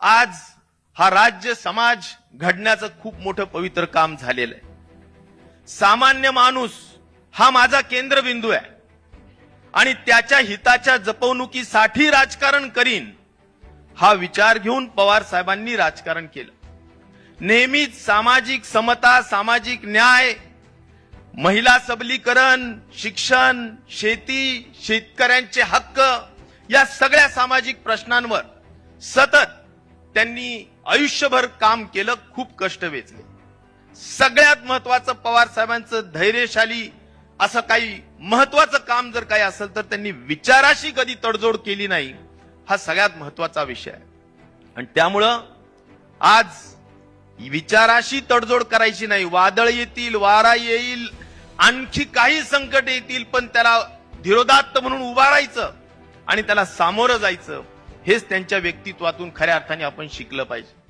आज हा राज्य समाज घडण्याचं खूप मोठं पवित्र काम झालेलं आहे. सामान्य माणूस हा माझा केंद्रबिंदू आहे. आणि त्याच्या हिताच्या जपवणुकीसाठी राजकारण करीन हा विचार घेऊन पवार साहेबांनी राजकारण केलं. नेहमीच सामाजिक समता सामाजिक न्याय महिला सबलीकरण शिक्षण शेती शेतकऱ्यांचे हक्क या सगळ्या सामाजिक प्रश्नांवर सतत त्यांनी आयुष्यभर काम केलं खूप कष्ट वेचले. सगळ्यात महत्वाचं पवार साहेबांचं धैर्यशाली असं काही महत्वाचं काम जर काही असेल तर त्यांनी विचाराशी कधी तडजोड केली नाही हा सगळ्यात महत्त्वाचा विषय आहे. आणि त्यामुळं आज विचाराशी तडजोड करायची नाही. वादळ येतील वारा येईल आणखी काही संकट येतील पण त्याला धीरोदात्त म्हणून उभा राहायचं आणि त्याला सामोरं जायचं. हेच त्यांच्या व्यक्तित्वातून खऱ्या अर्थाने आपण शिकलं पाहिजे.